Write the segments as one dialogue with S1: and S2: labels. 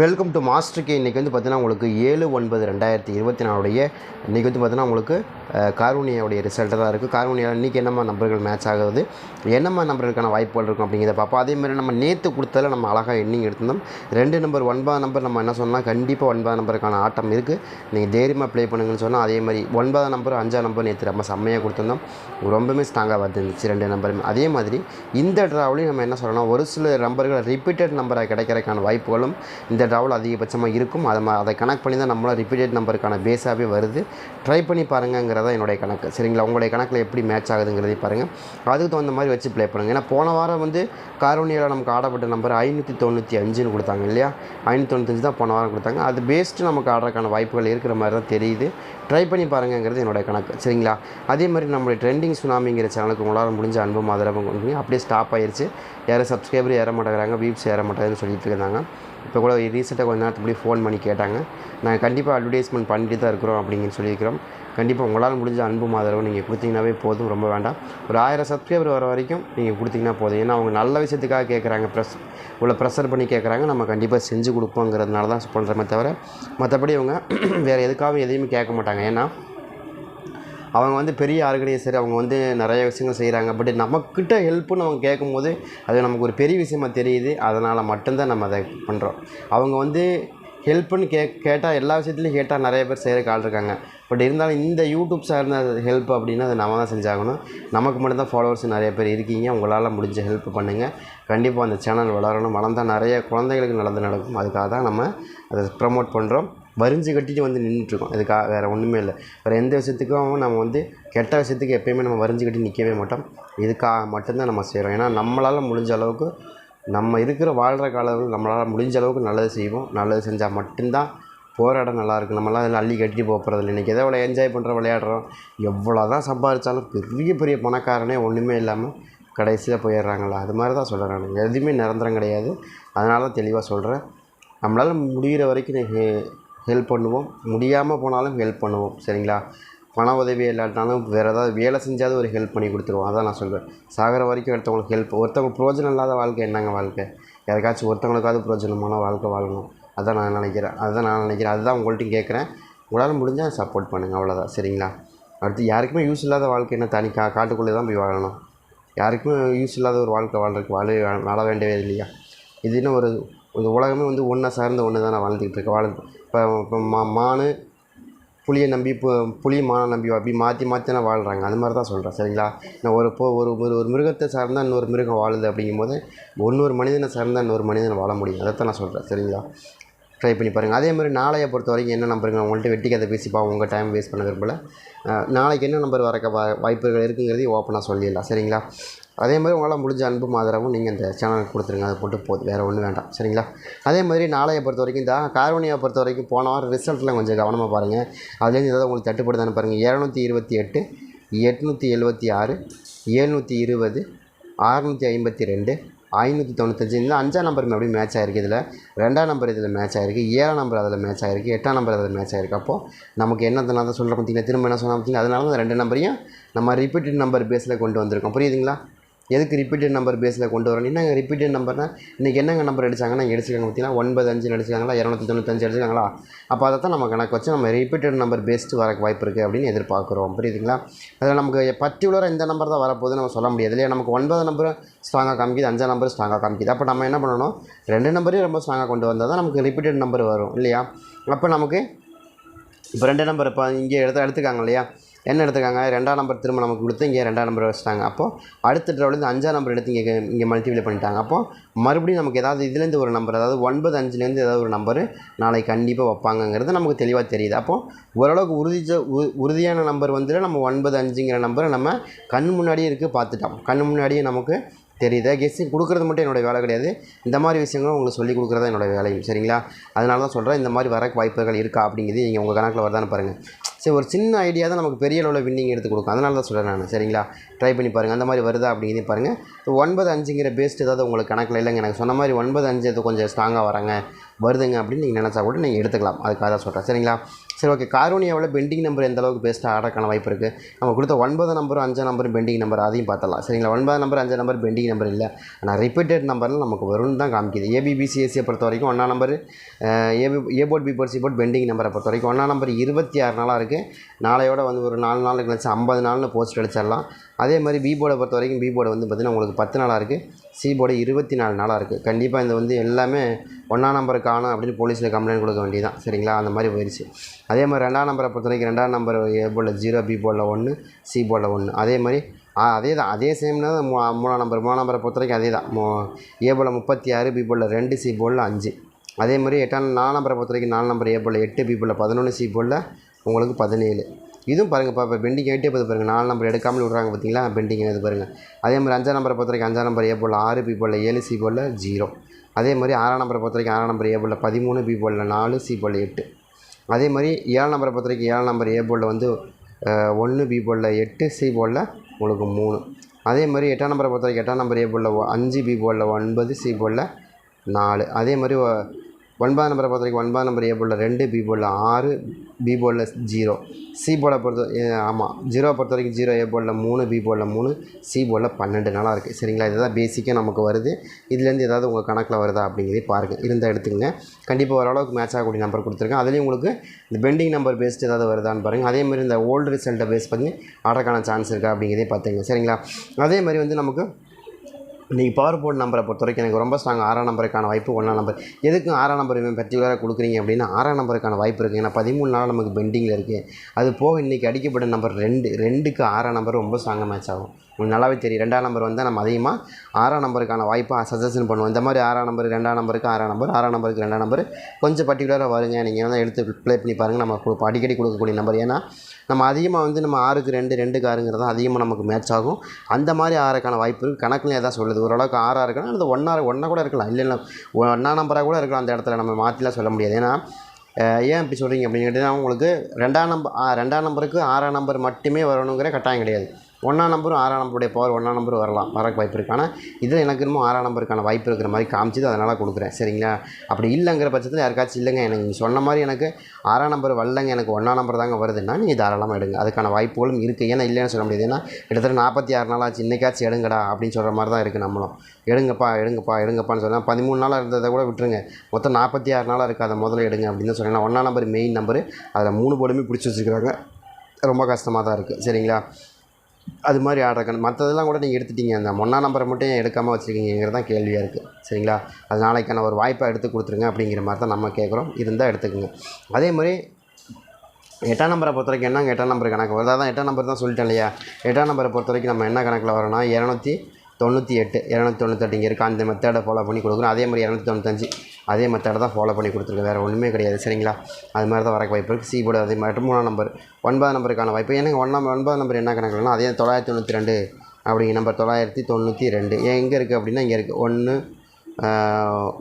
S1: Welcome to master K இன்றைக்கி வந்து பார்த்தீங்கன்னா உங்களுக்கு ஏழு ஒன்பது ரெண்டாயிரத்தி இருபத்தி நாலுடைய இன்றைக்கி வந்து பார்த்தீங்கன்னா உங்களுக்கு கார்வனியாவுடைய ரிசல்ட்டாக தான் இருக்குது கார்வனியாவில் இன்றைக்கி என்னம்மா நம்பர்கள் மேட்ச் ஆகுது என்னம்மா நம்பர்களுக்கான வாய்ப்புகள் இருக்கும் அப்படிங்கிறத பார்ப்போம். அதேமாதிரி நம்ம நேற்று கொடுத்ததில் நம்ம அழகாக எண்ணிங் எடுத்திருந்தோம். ரெண்டு நம்பர் ஒன்பதாம் நம்பர் நம்ம என்ன சொன்னால் கண்டிப்பாக ஒன்பதாம் நம்பருக்கான ஆட்டம் இருக்குது நீங்கள் தைரியமாக ப்ளே பண்ணுங்கன்னு சொன்னால் அதே மாதிரி ஒன்பதாம் நம்பர் அஞ்சாம் நம்பர் நேற்று நம்ம செம்மையாக கொடுத்துருந்தோம். ரொம்பவுமே ஸ்ட்ராங்காக வந்துருந்துச்சு ரெண்டு நம்பருமே அதே மாதிரி இந்த ட்ராவலையும் நம்ம என்ன சொல்லணும் ஒரு சில நம்பர்கள் ரிப்பீட்டட் நம்பராக கிடைக்கிறதுக்கான வாய்ப்புகளும் இந்த ட்ராவல் அதிகபட்சமாக இருக்கும். அதை அதை கணக்கு பண்ணி தான் நம்மளும் ரிப்பீட்டட் நம்பருக்கான பேஸாகவே வருது. ட்ரை பண்ணி பாருங்கங்கிறதா என்னுடைய கணக்கு. சரிங்களா? உங்களுடைய கணக்கில் எப்படி மேட்ச் ஆகுதுங்கிறதையும் பாருங்கள் அதுக்கு தகுந்த மாதிரி வச்சு ப்ளே பண்ணுங்கள் ஏன்னா போன வாரம் வந்து காரோனியில் நமக்கு ஆடப்பட்ட நம்பர் ஐநூற்றி தொண்ணூற்றி அஞ்சுன்னு கொடுத்தாங்க இல்லையா? ஐநூற்றி தொண்ணூத்தஞ்சு தான் போன வாரம் கொடுத்தாங்க. அது பேஸ்ட்டு நமக்கு ஆடுறதுக்கான வாய்ப்புகள் இருக்கிற மாதிரி தான் தெரியுது. ட்ரை பண்ணி பாருங்கிறது என்னோட கணக்கு. சரிங்களா? அதே மாதிரி நம்மளுடைய ட்ரெண்டிங் சுனாமிங்கிற சேனலுக்கு உங்களால் முடிஞ்ச அன்பும் ஆதரவும் கொண்டு அப்படியே ஸ்டாப் ஆயிருச்சு. யாரும் சப்ஸ்கிரைபர் ஏற மாட்டேங்கிறாங்க வியூஸ் ஏற மாட்டேங்குதுன்னு சொல்லிட்டு இருந்தாங்க. இப்போ கூட ரீசெண்டாக கொஞ்ச நேரத்துக்கு முன்னாடி ஃபோன் பண்ணி கேட்டாங்க. நாங்கள் கண்டிப்பாக அட்வர்டைஸ்மெண்ட் பண்ணிட்டு தான் இருக்கிறோம் அப்படின்னு சொல்லியிருக்கிறோம். கண்டிப்பாக உங்களால் முடிஞ்ச அன்பும் ஆதரவு நீங்கள் கொடுத்தீங்கன்னாவே போதும். ரொம்ப வேண்டாம். ஒரு ஆயிரம் சப்ஸ்கிரைபர் வர வரைக்கும் நீங்கள் கொடுத்தீங்கன்னா போதும். ஏன்னா அவங்க நல்ல விஷயத்துக்காக கேட்குறாங்க ப்ரெஸ் இவ்வளோ ப்ரெஷர் பண்ணி கேட்குறாங்க நம்ம கண்டிப்பாக செஞ்சு கொடுப்போங்கிறதுனால தான் பண்ணுறமே தவிர மற்றபடி அவங்க வேறு எதுக்காகவும் எதையுமே கேட்க மாட்டாங்க. ஏன்னா அவங்க வந்து பெரிய ஆர்கனைசர் அவங்க வந்து நிறைய விஷயங்கள் செய்கிறாங்க பட் நம்மக்கிட்ட ஹெல்ப்புன்னு அவங்க கேட்கும்போது அது நமக்கு ஒரு பெரிய விஷயமாக தெரியுது. அதனால் மட்டும்தான் நம்ம அதை பண்ணுறோம் அவங்க வந்து ஹெல்ப்புன்னு கே கேட்டால் எல்லா விஷயத்துலையும் கேட்டால் நிறைய பேர் செய்கிறக்கு ஆள் இருக்காங்க. பட் இருந்தாலும் இந்த யூடியூப் சார்ந்த ஹெல்ப் அப்படின்னா அதை நம்ம தான் செஞ்சாகணும் நமக்கு மட்டும்தான் ஃபாலோவர்ஸ் நிறைய பேர் இருக்கீங்க. உங்களால் முடிஞ்ச ஹெல்ப் பண்ணுங்கள் கண்டிப்பாக அந்த சேனல் வளரணும். வளர்ந்தால் நிறைய குழந்தைகளுக்கு நல்லது நடக்கும். அதுக்காக தான் நம்ம அதை ப்ரமோட் பண்ணுறோம் வரிஞ்சு கட்டிட்டு வந்து நின்றுட்டுருக்கோம் இதுக்காக வேறு ஒன்றுமே இல்லை. வேறு எந்த விஷயத்துக்கும் நம்ம வந்து கெட்ட விஷயத்துக்கு எப்பயுமே நம்ம வரிஞ்சு கட்டி நிற்கவே மாட்டோம். இதுக்காக மட்டும்தான் நம்ம செய்கிறோம் ஏன்னா நம்மளால் முடிஞ்ச அளவுக்கு நம்ம இருக்கிற வாழ்கிற காலத்தில் நம்மளால் முடிஞ்ச அளவுக்கு நல்லது செய்வோம். நல்லது செஞ்சால் மட்டும்தான் போகிற இடம் நல்லா நம்மளாம் அதில் அள்ளி கட்டி போகிறதில்ல இன்றைக்கி எதோ அவ்வளோ என்ஜாய் பண்ணுறோம் விளையாடுறோம். எவ்வளோ தான் சம்பாதிச்சாலும் பெரிய பெரிய பணக்காரனே ஒன்றுமே இல்லாமல் கடைசியில் போயிடுறாங்களா? அது மாதிரி தான் சொல்கிறேன் நான். எதுவுமே நிரந்தரம் கிடையாது. அதனால தான் தெளிவாக சொல்கிறேன் நம்மளால் முடிகிற வரைக்கும் ஹெல்ப் பண்ணுவோம். முடியாமல் போனாலும் ஹெல்ப் பண்ணுவோம். சரிங்களா? பண உதவி இல்லாட்டினாலும் வேறு ஏதாவது வேலை செஞ்சாவது ஒரு ஹெல்ப் பண்ணி கொடுத்துருவோம். அதான் நான் சொல்கிறேன் சாகிற வரைக்கும் ஒருத்தவங்களுக்கு ஹெல்ப் ஒருத்தவங்க ப்ரோஜனம் இல்லாத வாழ்க்கை என்னங்க வாழ்க்கை? யாருக்காச்சும் ஒருத்தவங்களுக்காவது பிரயோஜனமான வாழ்க்கை வாழணும். அதான் நான் நினைக்கிறேன். அதுதான் நான் நினைக்கிறேன். அதுதான் உங்கள்கிட்ட கேட்குறேன். உங்களால் முடிஞ்சால் சப்போர்ட் பண்ணுங்கள் அவ்வளோதான் சரிங்களா? அடுத்து யாருக்குமே யூஸ் இல்லாத வாழ்க்கை என்ன? தனி கா காட்டுக்குள்ளே தான் போய் வாழணும். யாருக்குமே யூஸ் இல்லாத ஒரு வாழ்க்கை வாழ்றதுக்கு வாழ வாழ வேண்டவே இல்லையா? இது இன்னும் ஒரு இந்த உலகமே வந்து ஒன்றை சார்ந்த ஒன்று தான் நான் வாழ்ந்துக்கிட்டு இருக்கேன். வாழ் இப்போ இப்போ மா மானு புளியை நம்பி பு புளி மானை நம்பி அப்படி மாற்றி மாற்றி தான் வாழ்கிறாங்க அது மாதிரி தான் சொல்கிறேன் சரிங்களா? நான் ஒரு இப்போ ஒரு ஒரு ஒரு மிருகத்தை சார்ந்தால் இன்னொரு மிருகம் வாழுது அப்படிங்கும்போது ஒன்னொரு மனிதனை சார்ந்தால் இன்னொரு மனிதன் வாழ முடியும். அதை தான் நான் சொல்கிறேன் சரிங்களா? ட்ரை பண்ணி பாருங்கள் அதே மாதிரி நாளையை பொறுத்த வரைக்கும் என்ன நம்பருங்க? உங்கள்கிட்ட வெட்டி கதை பேசிப்பா உங்கள் டைம் வேஸ்ட் பண்ண விரும்பல. நாளைக்கு என்ன நம்பர் வரக்க வா வாய்ப்புகள் இருக்குங்கிறதையும் ஓப்பனாக சொல்லிடலாம். சரிங்களா? அதே மாதிரி உங்களால் முடிஞ்ச அன்பும் ஆதரவும் நீங்கள் இந்த சேனலுக்கு கொடுத்துருங்க. அதை போட்டு போகுது வேறு ஒன்றும் வேண்டாம். சரிங்களா? அதே மாதிரி நாளையை பொறுத்த வரைக்கும் இந்த கார்வனியை பொறுத்த வரைக்கும் போன வாரம் ரிசல்ட்டில் கொஞ்சம் கவனமாக பாருங்கள் அதுலேருந்து ஏதாவது உங்களுக்கு தட்டுப்படுதான்னு பாருங்கள் இரநூத்தி இருபத்தி எட்டு எட்நூற்றி எழுபத்தி ஆறு ஏழ்நூற்றி இருபது அறுநூற்றி ஐம்பத்தி ரெண்டு ஐநூற்றி தொண்ணூத்தஞ்சு. இந்த அஞ்சாம் நம்பர் மறுபடியும் மேட்ச் ஆகிருக்கு இதில். ரெண்டாம் நம்பர் இதில் மேட்ச் ஆகிருக்கு ஏழாம் நம்பர் அதில் மேட்ச் ஆகிருக்கு எட்டாம் நம்பர் அதில் மேட்ச் ஆகிருக்கு அப்போது நமக்கு என்ன தான் சொல்கிற பார்த்தீங்கன்னா திரும்ப என்ன சொன்னால் பார்த்தீங்கன்னா அதனால தான் ரெண்டு நம்பரையும் நம்ம ரிப்பீட்டட் நம்பர் பேஸில் கொண்டு வந்திருக்கோம். புரியுதுங்களா? எதுக்கு ரிப்பீட்டட் நம்பர் பேஸில் கொண்டு வரணும்? என்னங்க ரிப்பீட்டட் நம்பர்னா இன்றைக்கி என்னங்க நம்பர் அடிச்சாங்கன்னா நீங்கள் அடிச்சிருக்காங்க பார்த்தீங்கன்னா ஒன்பது அஞ்சு அடிச்சிருக்காங்களா இரநூத்தி தொண்ணூத்தஞ்சு அடிச்சிருக்காங்களா அப்போ அதை தான் நம்ம கணக்கு வச்சு நம்ம ரிப்பீட்டட் நம்பர் பேஸ்ட்டு வரக்கு வாய்ப்பு இருக்குது அப்படின்னு எதிர்பார்க்குறோம். புரியுதுங்களா? அதில் நமக்கு பர்டிகுலராக இந்த நம்பர் தான் வரப்போகுது நம்ம சொல்ல முடியாது. இல்லையா? நமக்கு ஒன்பது நம்பர் ஸ்ட்ராங்காக காமிக்குது அஞ்சாம் நம்பர் ஸ்ட்ராங்காக காமிக்குது. அப்போ நம்ம என்ன பண்ணணும்? ரெண்டு நம்பரையும் ரொம்ப ஸ்ட்ராங்காக கொண்டு வந்தால் தான் நமக்கு ரிப்பீட்டட் நம்பர் வரும். இல்லையா? அப்போ நமக்கு இப்போ ரெண்டு நம்பர் இப்போ இங்கே எடுத்து எடுத்துக்காங்க இல்லையா? என்ன எடுத்துக்காங்க? ரெண்டாம் நம்பர் திரும்ப நமக்கு கொடுத்து இங்கே ரெண்டாம் நம்பர் வச்சுட்டாங்க. அப்போது அடுத்த ட்ராவலேருந்து அஞ்சாம் நம்பர் எடுத்து இங்கே இங்கே மல்டிப்ளை பண்ணிட்டாங்க. அப்போது மறுபடியும் நமக்கு ஏதாவது இதுலேருந்து ஒரு நம்பர் அதாவது ஒன்பது அஞ்சுலேருந்து ஏதாவது ஒரு நம்பர் நாளைக்கு கண்டிப்பாக வைப்பாங்கங்கிறது நமக்கு தெளிவாக தெரியுது. அப்போது ஓரளவுக்கு உறுதிச்ச உ உறுதியான நம்பர் வந்துட்டு நம்ம ஒன்பது அஞ்சுங்கிற நம்பரை நம்ம கண் முன்னாடியே இருக்குது பார்த்துட்டோம். கண் முன்னாடியே நமக்கு தெரியுது. கெஸ்ஸிங் கொடுக்குறது மட்டும் என்னோடய வேலை கிடையாது. இந்த மாதிரி விஷயங்களும் உங்களுக்கு சொல்லி கொடுக்குறது என்னோட வேலையும். சரிங்களா? அதனால தான் சொல்கிறேன் இந்த மாதிரி வர வாய்ப்புகள் இருக்கா அப்படிங்கிறது நீங்கள் உங்கள் கணக்கில் வருதான்னு பாருங்கள் சரி ஒரு சின்ன ஐடியா தான் நமக்கு பெரிய அளவில் வின்னிங் எடுத்து கொடுக்கும். அதனால தான் சொல்கிறேன் நான். சரிங்களா? ட்ரை பண்ணி பாருங்கள் அந்த மாதிரி வருதா அப்படிங்கிறதே பாருங்கள் ஒன்பது அஞ்சுங்கிற பேஸ்ட் ஏதாவது உங்களுக்கு கணக்கில் இல்லைங்க. எனக்கு சொன்ன மாதிரி ஒன்பது அஞ்சு அது கொஞ்சம் ஸ்ட்ராங்காக வராங்க. வருதுங்க அப்படின்னு நீங்கள் நினச்சா கூட நீங்கள் எடுத்துக்கலாம். அதுக்காக தான் சொல்கிறேன் சரிங்களா? சரி ஓகே காரோனியாவில் பெண்டிங் நம்பர் எந்த அளவுக்கு பெஸ்ட்டாக ஆடக்கான வாய்ப்பு இருக்குது நம்ம கொடுத்த ஒன்பது நம்பரும் அஞ்சு நம்பரும் பெண்டிங் நம்பர் அதையும் பார்த்தலாம் சரிங்களா? ஒன்பது நம்பர் அஞ்சு நம்பர் பெண்டிங் நம்பர் இல்லை. ஆனால் ரிப்பீட்டட் நம்பரில் நமக்கு வரும்னு தான் காமிக்குது. ஏபிபிசிஎஸ்சியை பொறுத்த வரைக்கும் ஒன்றா number A B A port B port C port pending நம்பரை பொறுத்த வரைக்கும் ஒன்றா நம்பர் இருபத்தி ஆறு நாளாக இருக்குது நாளையோட வந்து ஒரு நாலு நாள் கழிச்சு ஐம்பது நாள்னு போஸ்ட் அடிச்சிடலாம். அதே மாதிரி பி போர்டை பொறுத்த வரைக்கும் பி போர்டு வந்து பார்த்திங்கன்னா உங்களுக்கு பத்து நாளாக இருக்குது சி போர்டு இருபத்தி நாலு நாளாக இருக்குது கண்டிப்பாக இந்த வந்து எல்லாமே ஒன்றாம் நம்பர் காணும் அப்படின்னு போலீஸில் கம்ப்ளைண்ட் கொடுக்க வேண்டியதான் சரிங்களா? அந்த மாதிரி போயிடுச்சு அதே மாதிரி ரெண்டாம் நம்பரை பொறுத்த வரைக்கும் ரெண்டாம் நம்பர் ஏ போர்டில் ஜீரோ பி போர்டில் ஒன்று சி போர்டில் ஒன்று அதே மாதிரி அதே தான் அதே சேம்னா மூ மூணாம் நம்பர் மூணாம் நம்பரை பொறுத்த வரைக்கும் அதே தான் மோ ஏ போர்டில் முப்பத்தி ஆறு பி போர்டில் ரெண்டு சி போர்டில் அஞ்சு. அதே மாதிரி எட்டாம் நாலு நம்பரை பொறுத்த வரைக்கும் நாலு நம்பர் ஏ போர்டில் எட்டு பி போர்டில் பதினொன்று சி போர்டில் உங்களுக்கு பதினேழு. இதுவும் பாருங்கப்பா இப்போ பெண்டிங் எயிட்டே போது பாருங்கள் நாலு நம்பர் எடுக்காமல் விட்றாங்க பார்த்தீங்களா பெண்டிங் இது பாருங்கள் அதே மாதிரி அஞ்சாம் நம்பரை பொறுத்த வரைக்கும் அஞ்சாம் நம்பர் ஏ போல் ஆறு பி போல் ஏழு சி போல் ஜீரோ அதே மாதிரி ஆறாம் நம்பரை பொறுத்த வரைக்கும் ஆறாம் நம்பர் ஏ போல் பதிமூணு பி போல் நாலு சி போல் எட்டு. அதே மாதிரி ஏழாம் நம்பரை பொறுத்த வரைக்கும் ஏழாம் நம்பர் ஏ போலில் வந்து ஒன்று பி போலில் எட்டு சி போலில் உங்களுக்கு மூணு. அதே மாதிரி எட்டாம் நம்பரை பொறுத்த வரைக்கும் எட்டாம் நம்பர் ஏ போலில் அஞ்சு பி போலில் ஒன்பது சி போலில் நாலு. அதே மாதிரி ஒன்பதாம் நம்பரை பொறுத்த வரைக்கும் ஒன்பதாம் நம்பர் ஏ போலில் ரெண்டு பி போலில் ஆறு பி போலில் ஜீரோ சி போலை பொறுத்த ஆமாம் ஜீரோ பொறுத்த வரைக்கும் ஜீரோ ஏ போலில் மூணு பி போலில் மூணு சி போலில் பன்னெண்டு நாளாக இருக்குது சரிங்களா? இதுதான் பேசிக்காக நமக்கு வருது. இதுலேருந்து ஏதாவது உங்கள் கணக்கில் வருதா அப்படிங்கிறதே பாருங்கள் இருந்தால் எடுத்துக்கங்க. கண்டிப்பாக ஓரளவுக்கு மேட்ச் ஆகக்கூடிய நம்பர் கொடுத்துருக்கேன். அதுலேயும் உங்களுக்கு இந்த பெண்டிங் நம்பர் பேஸ்ட் ஏதாவது வருதான்னு பாருங்கள் அதே மாதிரி இந்த ஓல்டு ரிசல்ட்டை பேஸ் பண்ணி ஆடுறதுக்கான சான்ஸ் இருக்கா அப்படிங்கிறதே பார்த்துங்க சரிங்களா? அதே மாதிரி வந்து நமக்கு இன்றைக்கி பவர் போர்டு நம்பரை பொறுத்த வரைக்கும் எனக்கு ரொம்ப ஸ்ட்ராங் ஆறாம் நம்பருக்கான வாய்ப்பு ஒன்றாம் நம்பர் எதுக்கும் ஆறாம் நம்பர் பர்டிகுலராக கொடுக்குறீங்க அப்படின்னா ஆறாம் நம்பருக்கான வாய்ப்பு இருக்குது ஏன்னா பதிமூணு நாள் நமக்கு பெண்டிங்கில் இருக்குது அது போக இன்றைக்கி அடிக்கப்பட்ட நம்பர் ரெண்டு ரெண்டுக்கு ஆறாம் நம்பர் ரொம்ப ஸ்ட்ராங்காக மேட்ச் ஆகும். உங்களுக்கு நல்லாவே தெரியும். ரெண்டாம் நம்பர் வந்து நம்ம அதிகமாக ஆறாம் நம்பருக்கான வாய்ப்பாக சஜஷன் பண்ணுவோம். இந்த மாதிரி ஆறாம் நம்பர் ரெண்டாம் நம்பருக்கு ஆறாம் நம்பர் ஆறாம் நம்பருக்கு ரெண்டாம் நம்பர் கொஞ்சம் பர்டிகுலராக வருங்க. நீங்கள் வந்து எடுத்து ப்ளே பண்ணி பாருங்கள் நம்ம கு- அடிக்கடி கொடுக்கக்கூடிய நம்பர் ஏன்னா நம்ம அதிகமாக வந்து நம்ம ஆறுக்கு ரெண்டு ரெண்டுக்கு ஆறுங்கிறது தான் அதிகமாக நமக்கு மேட்ச் ஆகும். அந்த மாதிரி ஆறுக்கான வாய்ப்பு இருக்குது கணக்குல எதாவது சொல்லுது ஓரளவுக்கு ஆறாக இருக்கலாம் அது ஒன்றா ஒன்றா கூட இருக்கலாம். இல்லை இல்லை ஒன்றா நம்பராக கூட இருக்கலாம் அந்த இடத்துல. நம்ம மாற்றிலாம் சொல்ல முடியாது. ஏன்னா ஏன் இப்படி சொல்கிறீங்க அப்படின்னு கேட்டிங்கன்னா உங்களுக்கு ரெண்டாம் நம்பர் ரெண்டாம் நம்பருக்கு ஆறாம் நம்பர் மட்டுமே வரணுங்கிற கட்டாயம் கிடையாது. ஒன்றாம் நம்பரும் ஆறாம் நம்பருடைய பவர் ஒன்றாம் நம்பரும் வரலாம். வரக்கு வாய்ப்பு இருக்குது ஆனால் இதில் எனக்கு இன்னும் ஆறாம் நம்பருக்கான வாய்ப்பு இருக்கிற மாதிரி காமிச்சது அதனால் கொடுக்குறேன். சரிங்களா? அப்படி இல்லைங்கிற பட்சத்தில் யாருக்காச்சும் இல்லைங்க. எனக்கு நீங்கள் சொன்ன மாதிரி எனக்கு ஆறாம் நம்பர் வரலங்க. எனக்கு ஒன்றாம் நம்பர் தாங்க வருதுன்னா நீங்கள் தாராளமாக எடுங்க. அதுக்கான வாய்ப்புகளும் இருக்குது ஏன்னா இல்லைன்னு சொல்ல முடியாது. ஏன்னா கிட்டத்தட்ட நாற்பத்தி ஆறு நாளாச்சு. ஆச்சு இன்றைக்காச்சும் எடுங்கடா அப்படின்னு சொல்கிற மாதிரி தான் இருக்குது நம்மளும். எடுங்கப்பா எடுங்கப்பா எடுங்கப்பான்னு சொன்னால் பதிமூணு நாளாக இருந்ததை கூட விட்டுருங்க. மொத்தம் நாற்பத்தி ஆறு நாளாக இருக்குது அதை முதல்ல எடுங்க அப்படின்னு தான் சொன்னேன் ஒன்றாம் நம்பர் மெயின் நம்பர் அதில் மூணு போர்டுமே பிடிச்சி வச்சுருக்காங்க ரொம்ப கஷ்டமாக தான் இருக்குது சரிங்களா? அது மாதிரி ஆர்டர் மற்றதெல்லாம் கூட நீங்கள் எடுத்துட்டீங்க. அந்த ஒன்றா நம்பரை மட்டும் ஏன் எடுக்காமல் வச்சுருக்கீங்கிறது தான் கேள்வியாக இருக்குது சரிங்களா? அது நாளைக்கான ஒரு வாய்ப்பாக எடுத்து கொடுத்துருங்க அப்படிங்கிற மாதிரி தான் நம்ம கேட்குறோம். இருந்தால் எடுத்துக்கோங்க. அதே மாதிரி எட்டாம் நம்பரை பொறுத்த வரைக்கும் என்னங்க எட்டாம் நம்பர் கணக்கு வருது? அதான் எட்டாம் நம்பர் தான் சொல்லிட்டேன் இல்லையா? எட்டாம் நம்பரை பொறுத்த வரைக்கும் நம்ம என்ன கணக்கில் வரோம்னா இரநூத்தி தொண்ணூற்றி எட்டு இரநூத்தி தொண்ணூத்தெட்டு இங்கே இருக்குது அந்த மெத்தடை ஃபாலோ பண்ணி கொடுக்குறோம் அதே மாதிரி இரநூத்தி தொண்ணூத்தஞ்சு அதே மெத்தடை தான் ஃபாலோ பண்ணி கொடுத்துருக்கேன். வேறு ஒன்றுமே கிடையாது. சரிங்களா? அது மாதிரி தான் வரக்கு வாய்ப்பு இருக்குது சி போர்டு அதே மாதிரி. மூணாம் நம்பர் ஒன்பதாம் நம்பருக்கான வாய்ப்பு. எனக்கு ஒன்றாம் ஒன்பதாம் நம்பர் என்ன கணக்குனா அதே தொள்ளாயிரத்தி தொண்ணூற்றி ரெண்டு அப்படிங்கிற நம்பர் தொள்ளாயிரத்தி தொண்ணூற்றி ரெண்டு. ஏன் எங்கே இருக்குது அப்படின்னா இங்கே இருக்குது ஒன்று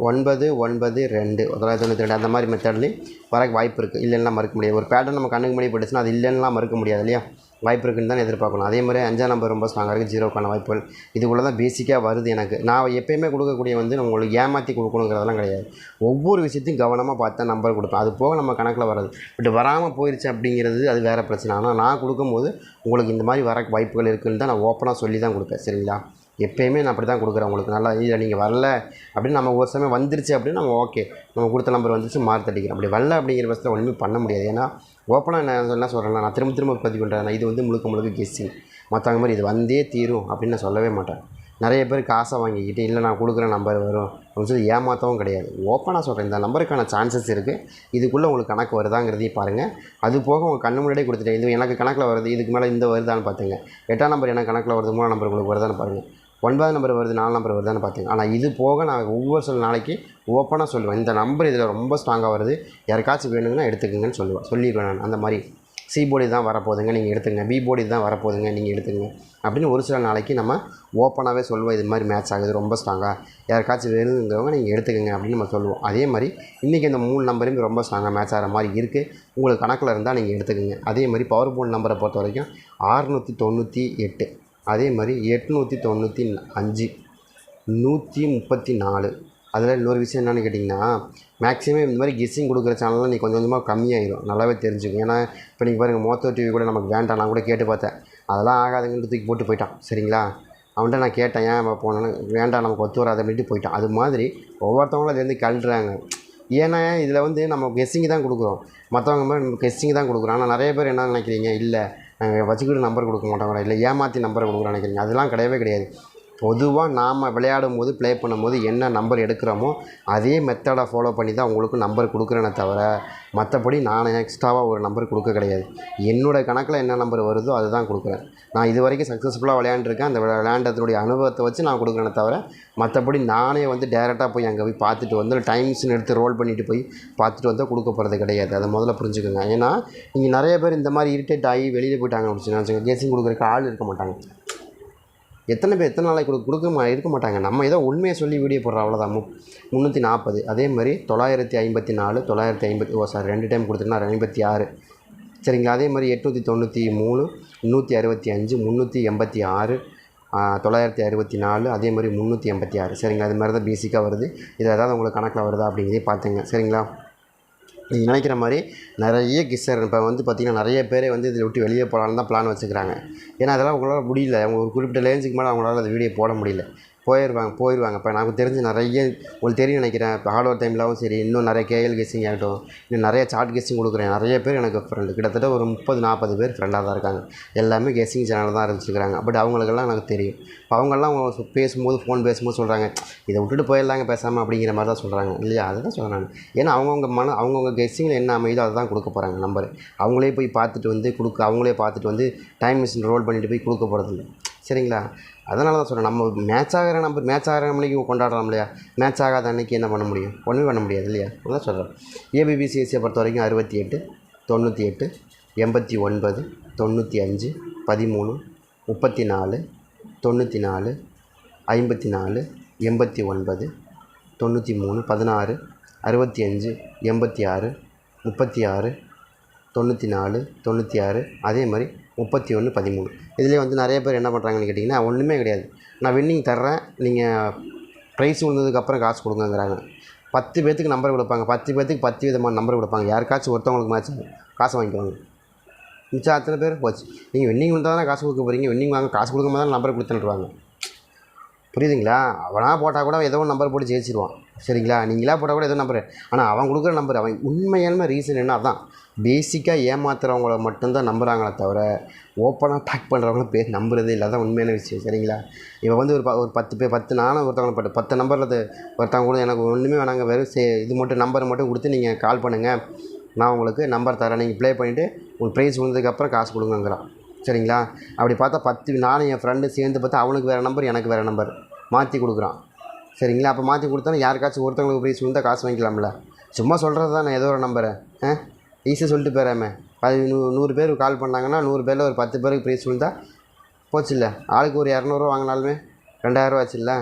S1: ஒன்பது ஒன்பது ரெண்டு. தொள்ளாயிரத்தி தொண்ணூற்றி ரெண்டு. அந்த மாதிரி மெத்தட்லேயும் வரக்கு வாய்ப்பு இருக்குது இல்லைன்னா மறுக்க முடியாது. ஒரு பேட்டர்ன் நம்ம கண்ணுக்கு முன்னாடி போட்டுச்சுன்னா அது இல்லைன்னா மறுக்க முடியாது இல்லையா? வாய்ப்பு இருக்குன்னு தான் எதிர்பார்க்கணும். அதே மாதிரி அஞ்சாம் நம்பர் ரொம்ப ஸ்ட்ராங்காக இருக்குது ஜீரோக்கான வாய்ப்புகள். இதுக்குள்ளே தான் பேசிக்காக வருது எனக்கு. நான் எப்பயுமே கொடுக்கக்கூடிய வந்து உங்களுக்கு ஏமாற்றி கொடுக்கணுங்கிறதெல்லாம் கிடையாது. ஒவ்வொரு விஷயத்தையும் கவனமாக பார்த்து தான் நம்பர் கொடுப்பேன். அது போக நம்ம கணக்கில் வராது. பட் வராமல் போயிடுச்சு அப்படிங்கிறது அது வேறு பிரச்சனை. ஆனால் நான் கொடுக்கும்போது உங்களுக்கு இந்த மாதிரி வர வாய்ப்புகள் இருக்குதுன்னு தான் நான் ஓப்பனாக சொல்லி தான் கொடுப்பேன். சரிங்களா? எப்பயுமே நான் அப்படி தான் கொடுக்குறேன் உங்களுக்கு. நல்லா இல்லை நீங்கள் வரல. அப்படின்னு நம்ம ஒரு சமயம் வந்துருச்சு அப்படின்னு நம்ம ஓகே நம்ம கொடுத்த நம்பர் வந்துச்சு மார்க் தட்டிக்கிறோம் அப்படி வரல அப்படிங்கிற பட்சத்தில் ஒன்றுமே பண்ண முடியாது. ஏன்னா ஓப்பனாக நான் என்ன சொல்கிறேன்னா நான் திரும்ப திரும்ப பதிவு பண்ணுறேன் இது வந்து முழுக்க முழுக்க கெஸ்ஸிங் மற்றவங்க மாதிரி இது வந்தே தீரும் அப்படின்னு நான் சொல்லவே மாட்டேன். நிறைய பேர் காசை வாங்கிக்கிட்டு இல்லை நான் கொடுக்குற நம்பர் வரும். அப்படின்னு சொல்லி ஏமாற்றவும் கிடையாது. ஓப்பனாக சொல்கிறேன் இந்த நம்பருக்கான சான்சஸ் இருக்குது இதுக்குள்ளே உங்களுக்கு கணக்கு வருதாங்கிறதையும் பாருங்கள் அது போக உங்கள் கண்ணு முன்னாடியே கொடுத்துட்டேன். இது எனக்கு கணக்கில் வருது இதுக்கு மேலே இந்த வருதான்னு பார்த்துங்க எட்டாம் நம்பர் எனக்கு கணக்கில் வருது மூணாம் நம்பர் உங்களுக்கு வருதான்னு பாருங்கள் ஒன்பது நம்பர் வருது நாலு நம்பர் வருதுன்னு பார்த்தீங்க. ஆனால் இது போக நான் ஒவ்வொரு சில நாளைக்கு ஓப்பனாக சொல்லுவேன். இந்த நம்பர் இதில் ரொம்ப ஸ்ட்ராங்காக வருது. யாருக்காச்சும் வேணுங்கன்னா எடுத்துக்கங்கன்னு சொல்லுவேன். சொல்லிடுவேன் நான் அந்த மாதிரி. சி போர்டு தான் வரப்போகுதுங்க நீங்கள் எடுத்துங்க பி போர்டு தான் வரப்போகுதுங்க நீங்கள் எடுத்துங்க அப்படின்னு ஒரு சில நாளைக்கு நம்ம ஓப்பனாகவே சொல்லுவோம். இது மாதிரி மேட்ச் ஆகுது ரொம்ப ஸ்ட்ராங்காக யாருக்காச்சும் வேணுங்கிறவங்க நீங்கள் எடுத்துக்கங்க அப்படின்னு நம்ம சொல்லுவோம். அதே மாதிரி இன்றைக்கி இந்த மூணு நம்பருமே ரொம்ப ஸ்ட்ராங்காக மேட்ச் ஆகிற மாதிரி இருக்குது உங்களுக்கு கணக்கில் இருந்தால் நீங்கள் எடுத்துக்கங்க. அதே மாதிரி பவர் போர்டு நம்பரை பொறுத்த வரைக்கும் ஆறுநூற்றி தொண்ணூற்றி எட்டு. அதே மாதிரி எட்நூற்றி தொண்ணூற்றி அஞ்சு நூற்றி முப்பத்தி நாலு. அதில் இன்னொரு விஷயம் என்னென்னு கேட்டிங்கன்னா மேக்ஸிமம் இந்த மாதிரி கெஸ்ஸிங் கொடுக்குற சேனல்லாம் நீ கொஞ்சம் கொஞ்சமாக கம்மியாயிடும் நல்லாவே தெரிஞ்சுக்கும். ஏன்னா இப்போ நீங்கள் பாருங்கள் மோத்தோ டிவி கூட நமக்கு வேண்டாம். நான் கூட கேட்டு பார்த்தேன். அதெல்லாம் ஆகாதுங்கன்னு தூக்கி போட்டு போயிட்டான். சரிங்களா? அவன்கிட்ட நான் கேட்டேன் ஏன் போனேன்னு? வேண்டாம் நமக்கு ஒத்து வராது அப்படின்ட்டு போயிட்டான். அது மாதிரி ஒவ்வொருத்தவங்களும் அதுலேருந்து கழுறாங்க ஏன்னா இதில் வந்து நம்ம கெஸ்ஸிங் தான் கொடுக்குறோம். மற்றவங்க மாதிரி நம்ம கெஸ்ஸிங் தான் கொடுக்குறோம். ஆனால் நிறைய பேர் என்ன நினைக்கிறீங்க? இல்லை வச்சுக்கிட்டு நம்பர் கொடுக்க மாட்டாங்களா இல்லை ஏமாற்றி நம்பரை கொடுக்குறோம் நினைக்கிறீங்க. அதெல்லாம் கிடையவே கிடையாது. பொதுவாக நாம் விளையாடும் போது ப்ளே பண்ணும்போது என்ன நம்பர் எடுக்கிறோமோ அதே மெத்தடை ஃபாலோ பண்ணி தான் உங்களுக்கு நம்பர் கொடுக்குறேனே தவிர மற்றபடி நான் எக்ஸ்ட்ராவாக ஒரு நம்பர் கொடுக்க கிடையாது. என்னோடய கணக்கில் என்ன நம்பர் வருதோ அதுதான் கொடுக்குறேன். நான் இது வரைக்கும் சக்ஸஸ்ஃபுல்லாக விளையாண்டுருக்கேன். அந்த விளையாண்டதுடைய அனுபவத்தை வச்சு நான் கொடுக்குறேனே தவிர மற்றபடி நானே வந்து டேரெக்டாக போய் அங்கே போய் பார்த்துட்டு வந்து டைம்ஸ்னு எடுத்து ரோல் பண்ணிவிட்டு போய் பார்த்துட்டு வந்தால் கொடுக்க போகிறது கிடையாது. அதை முதல்ல புரிஞ்சுக்கோங்க. ஏன்னா இங்கே நிறைய பேர் இந்த மாதிரி இரிட்டேட் ஆகி வெளியில் போயிட்டாங்க அப்படின்னு வச்சுக்கோங்க. கேசிங் கொடுக்குறக்கு ஆள் இருக்க மாட்டாங்க. எத்தனை பேர் எத்தனை நாளைக்கு கொடு கொடுக்க மா இருக்க மாட்டாங்க. நம்ம ஏதோ உண்மையை சொல்லி வீடியோ போடுற அவ்வளோதான் மு முந்நூற்றி நாற்பது அதே மாதிரி தொள்ளாயிரத்தி ஐம்பத்தி நாலு தொள்ளாயிரத்தி ஐம்பத்தி ஓ சார் ரெண்டு டைம் கொடுத்துருந்தா ஐம்பத்தி ஆறு. சரிங்களா? அதே மாதிரி எட்நூற்றி தொண்ணூற்றி மூணு நூற்றி அறுபத்தி அஞ்சு முந்நூற்றி எண்பத்தி ஆறு தொள்ளாயிரத்தி அறுபத்தி நாலு அதே மாதிரி முந்நூற்றி எண்பத்தி ஆறு. சரிங்களா? அது மாதிரி தான் பேசிக்காக வருது. இது ஏதாவது உங்களுக்கு கணக்கில் வருதா அப்படிங்கிறதே பார்த்துங்க. சரிங்களா? நீங்கள் நினைக்கிற மாதிரி நிறைய கிஸ்ஸர் இப்போ வந்து பார்த்திங்கன்னா நிறைய பேரே வந்து இதில் விட்டு வெளியே போகலான்னு தான் பிளான் வச்சுக்கிறாங்க. ஏன்னா அதெல்லாம் அவங்களால முடியல. அவங்க ஒரு குறிப்பிட்ட லேஞ்சுக்கு மேலே அவங்களால அந்த வீடியோ போட முடியல. போயிடுவாங்க போயிடுவாங்க இப்போ நமக்கு தெரிஞ்சு நிறைய உங்களுக்கு தெரியும் நினைக்கிறேன் இப்போ ஹார்ட்வேர் டைம்லாவும் சரி இன்னும் நிறைய கேஎல் கெஸ்ஸிங் ஆகட்டும் இன்னும் நிறைய சார்ட் கெஸ்ஸிங் கொடுக்குறேன். நிறைய பேர் எனக்கு ஃப்ரெண்டு கிட்டத்தட்ட ஒரு முப்பது நாற்பது பேர் ஃப்ரெண்டாக தான் இருக்காங்க. எல்லாமே கெஸ்ஸிங் சேனல் தான் இருந்துச்சுக்கிறாங்க பட் அவங்களுக்கெல்லாம் எனக்கு தெரியும். இப்போ அவங்கெல்லாம் பேசும்போது ஃபோன் பேசும்போது சொல்கிறாங்க இதை விட்டுட்டு போயிடலாங்க பேசாமல் அப்படிங்கிற மாதிரி தான் சொல்கிறாங்க இல்லையா? அதை தான் சொல்கிறாங்க ஏன்னா அவங்கவுங்க மன அவங்கவுங்க கெஸ்ஸிங்கில் என்ன அமையுதோ அதை தான் கொடுக்க போகிறாங்க நம்பர். அவங்களே போய் பார்த்துட்டு வந்து கொடுக்க அவங்களே பார்த்துட்டு வந்து டைம் மிஷின் ரோல் பண்ணிட்டு போய் கொடுக்க போகிறதில்ல சரிங்களா? அதனால தான் சொல்கிறேன் நம்ம மேட்ச் ஆகிற நம்பர் மேட்ச் ஆகிற அன்னைக்கு கொண்டாடுறோம் இல்லையா? மேட்ச் ஆகாத அன்னைக்கு என்ன பண்ண முடியும்? ஒன்றுமே பண்ண முடியாது இல்லையா? அதான் சொல்கிறேன் ஏபிபிசிஎஸ்சியை பொறுத்த வரைக்கும் அறுபத்தி எட்டு தொண்ணூற்றி எட்டு எண்பத்தி ஒன்பது தொண்ணூற்றி அஞ்சு பதிமூணு முப்பத்தி நாலு தொண்ணூற்றி நாலு ஐம்பத்தி நாலு எண்பத்தி ஒன்பது தொண்ணூற்றி மூணு பதினாறு அறுபத்தி அஞ்சு எண்பத்தி ஆறு முப்பத்தி ஆறு தொண்ணூற்றி நாலு தொண்ணூற்றி ஆறு அதே மாதிரி முப்பத்தி ஒன்று பதிமூணு. இதுலேயே வந்து நிறைய பேர் என்ன பண்ணுறாங்கன்னு கேட்டிங்கன்னா ஒன்றுமே கிடையாது. நான் வின்னிங் தர்றேன் நீங்கள் ப்ரைஸ் விழுந்ததுக்கப்புறம் காசு கொடுங்கங்கிறாங்க. பத்து பேர்த்துக்கு நம்பர் கொடுப்பாங்க. பத்து பேர்த்துக்கு பத்து விதமான நம்பர் கொடுப்பாங்க. யாருக்காச்சும் ஒருத்தவங்களுக்கு மேட்ச் காசு வாங்கிக்குவாங்க மிச்சம் அத்தனை பேர் போச்சு. நீங்கள் வின்னிங் வந்தால் தானே காசு கொடுக்க போகிறீங்க வின்னிங் வாங்க காசு கொடுக்கும் தான் நம்பர் கொடுத்துட்டுருவாங்க புரியுதுங்களா? அவனாக போட்டால் கூட ஏதோ ஒரு நம்பர் போட்டு ஜெயிச்சிருவான். சரிங்களா? நீங்களா போட்டால் கூட ஏதோ நம்பர் ஆனால் அவன் கொடுக்குற நம்பர் அவன் உண்மையான ரீசன் என்ன? அதான். பேசிக்காக ஏமாத்துறவங்கள மட்டும்தான் நம்புகிறாங்களே தவிர ஓப்பனாக பேக் பண்ணுறவங்கள பேர் நம்புறதே இல்லை. அதான் உண்மையான விஷயம். சரிங்களா? இப்போ வந்து ஒரு ப ஒரு பத்து பேர் பத்து நானும் ஒருத்தவங்களை பட்டு பத்து நம்பரில் ஒருத்தவங்க கூட எனக்கு ஒன்றுமே வேணாங்க. வெறும் சே இது மட்டும் நம்பர் மட்டும் கொடுத்து நீங்கள் கால் பண்ணுங்கள் நான் உங்களுக்கு நம்பர் தரேன். நீங்கள் ப்ளே பண்ணிவிட்டு உங்களுக்கு ப்ரைஸ் விழுந்ததுக்கப்புறம் காசு கொடுங்கங்கிறான். சரிங்களா? அப்படி பார்த்தா பத்து நானும் என் ஃப்ரெண்டு சேர்ந்து பார்த்தா அவனுக்கு வேறு நம்பர் எனக்கு வேறு நம்பர் மாற்றி கொடுக்குறான். சரிங்களா? அப்போ மாற்றி கொடுத்தா யாருக்காச்சும் ஒருத்தவங்களுக்கு ப்ரைஸ் விழுந்தா காசு வாங்கிக்கலாம்ல. சும்மா சொல்கிறது தான் நான் ஏதோ ஒரு நம்பரை ஆ? ஈஸியாக சொல்லிட்டு போயிடாமே அது நூ நூறு பேர் கால் பண்ணாங்கன்னா நூறு பேரில் ஒரு பத்து பேருக்கு ப்ரைஸ் விழுந்தா போச்சு இல்லை ஆளுக்கு ஒரு இரநூறுவா வாங்கினாலுமே ரெண்டாயிரரூவா ஆச்சுல்ல.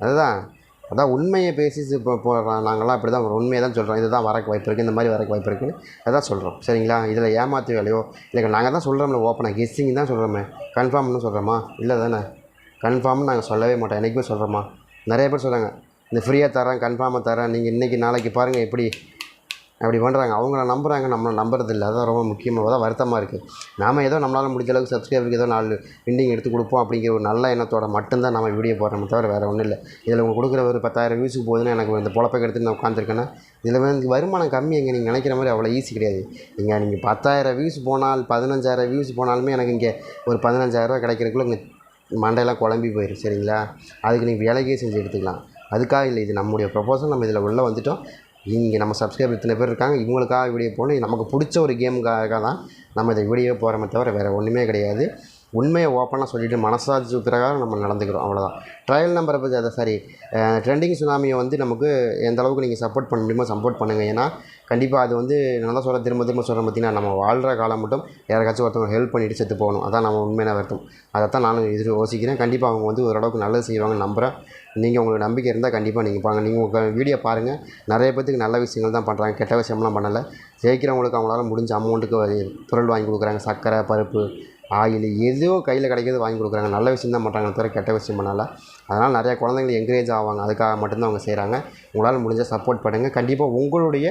S1: அதுதான். அதான் உண்மையை பேசி இப்போ போடுறோம் நாங்கள்லாம் இப்படி தான் உண்மையை தான் சொல்கிறோம் இதுதான் வரக்கு வாய்ப்பு இருக்குது இந்த மாதிரி வரக்கு வாய்ப்பு இருக்குன்னு அதான் சொல்கிறோம் சரிங்களா? இதில் ஏமாத்து வேலையோ இல்லை நாங்கள் தான் சொல்கிறோம்ல ஓப்பனாக கெஸ்ஸிங் தான் சொல்கிறோமே கன்ஃபார்ம்னு சொல்கிறோமா இல்லை தானே? கன்ஃபார்ம்னு நாங்கள் சொல்லவே மாட்டோம். என்றைக்குமே சொல்கிறோமா நிறைய பேர் சொல்கிறாங்க இந்த ஃப்ரீயாக தரேன் கன்ஃபார்மாக தரேன் நீங்கள் இன்றைக்கி நாளைக்கு பாருங்கள் எப்படி அப்படி பண்ணுறாங்க அவங்கள நம்புகிறாங்க நம்மளை நம்புறதில்லை. அதுதான் ரொம்ப முக்கியமாக தான் வருத்தமாக இருக்குது நாம் ஏதோ நம்மளால் முடிஞ்ச அளவுக்கு சப்ஸ்கிரைபருக்கு ஏதோ நாலு விண்டிங் எடுத்து கொடுப்போம் அப்படிங்கிற ஒரு நல்ல எண்ணத்தோட மட்டும்தான் நம்ம வீடியோ போடுறோம் தவிர வேறு ஒன்றும் இல்லை. இதில் உங்களுக்கு கொடுக்குற ஒரு பத்தாயிரம் வியூஸுக்கு போகுதுன்னா எனக்கு இந்த பொழப்பை எடுத்து நான் உட்காந்துருக்கேன்னா இதில் வந்து வருமானம் கம்மி. எங்கே நீங்கள் நினைக்கிற மாதிரி அவ்வளோ ஈஸி கிடையாது. நீங்கள் நீங்கள் பத்தாயிரம் வியூஸ் போனால் பதினஞ்சாயிரம் வியூஸ் போனாலுமே எனக்கு இங்கே ஒரு பதினஞ்சாயிரரூவா கிடைக்கிறதுக்குள்ள இங்கே மண்டையெல்லாம் குழம்பி போயிடும் சரிங்களா? அதுக்கு நீங்கள் வேலைக்கே செஞ்சு எடுத்துக்கலாம். அதுக்காக இல்லை. இது நம்முடைய ப்ரொபோசல் நம்ம இதில் உள்ளே வந்துட்டோம். இங்கே நம்ம சப்ஸ்கிரைபர் இத்தனை பேர் இருக்காங்க இவங்களுக்காக வீடியோ போகணும் நமக்கு பிடிச்ச ஒரு கேமுக்காக தான் நம்ம இந்த வீடியோ போகிறோமே தவிர வேறு ஒன்றுமே கிடையாது. உண்மையை ஓப்பனாக சொல்லிவிட்டு மனசாட்சி பிரகாரம் நம்ம நடந்துக்கிறோம். அவ்வளோதான் ட்ரையல் நம்பரை பற்றி அதை சாரி ட்ரெண்டிங் சுனாமியை வந்து நமக்கு எந்த அளவுக்கு நீங்கள் சப்போர்ட் பண்ண முடியுமோ சப்போர்ட் பண்ணுங்கள் ஏன்னா கண்டிப்பாக அது வந்து நான் தான் சொல்ல திரும்ப திரும்ப சொல்கிற பார்த்தீங்கன்னா நம்ம வாழ்கிற காலம் மட்டும் யாராச்சும் ஒருத்தவங்க ஹெல்ப் பண்ணிட்டு செத்து போகணும். அதான் நம்ம உண்மையான வருத்தம். தான் நானும் எதிர் யோசிக்கிறேன். கண்டிப்பாக அவங்க வந்து ஓரளவுக்கு நல்லது செய்வாங்க நம்புகிறேன் நீங்கள் உங்களுக்கு நம்பிக்கை இருந்தால் கண்டிப்பாக நீங்கள் பாருங்கள் நீங்கள் உங்கள் வீடியோ பாருங்கள் நிறைய பேத்துக்கு நல்ல விஷயங்கள் தான் பண்ணுறாங்க கெட்ட விஷயம்லாம் பண்ணலை. ஜெயிக்கிறவங்களுக்கு அவங்களால முடிஞ்ச அமௌண்ட்டுக்கு பொருள் வாங்கி கொடுக்குறாங்க. சர்க்கரை பருப்பு ஆயில் ஏதோ கையில் கிடைக்கிறது வாங்கி கொடுக்குறாங்க. நல்ல விஷயம் தான் பண்ணுறாங்க தவிர கெட்ட விஷயம் பண்ணல. அதனால் நிறையா குழந்தைங்க என்கரேஜ் ஆவாங்க. அதுக்காக மட்டும்தான் அவங்க செய்கிறாங்க உங்களால் முடிஞ்சால் சப்போர்ட் பண்ணுங்கள் கண்டிப்பாக உங்களுடைய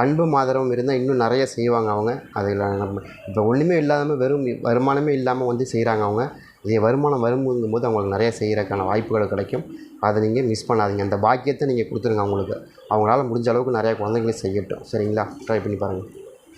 S1: அன்பும் ஆதரவும் இருந்தால் இன்னும் நிறைய செய்வாங்க அவங்க. அதில் நம்ம இப்போ ஒன்றுமே இல்லாமல் வெறும் வருமானமே இல்லாமல் வந்து செய்கிறாங்க அவங்க. இதே வருமானம் வரும்போது போது அவங்களுக்கு நிறைய செய்கிறதுக்கான வாய்ப்புகள் கிடைக்கும். அதை நீங்கள் மிஸ் பண்ணாதீங்க. அந்த பாக்கியத்தை நீங்கள் கொடுத்துருங்க அவங்களுக்கு. அவங்களால முடிஞ்ச அளவுக்கு நிறையா குழந்தைங்களுக்கு செய்யட்டும். சரிங்களா? ட்ரை பண்ணி பாருங்கள்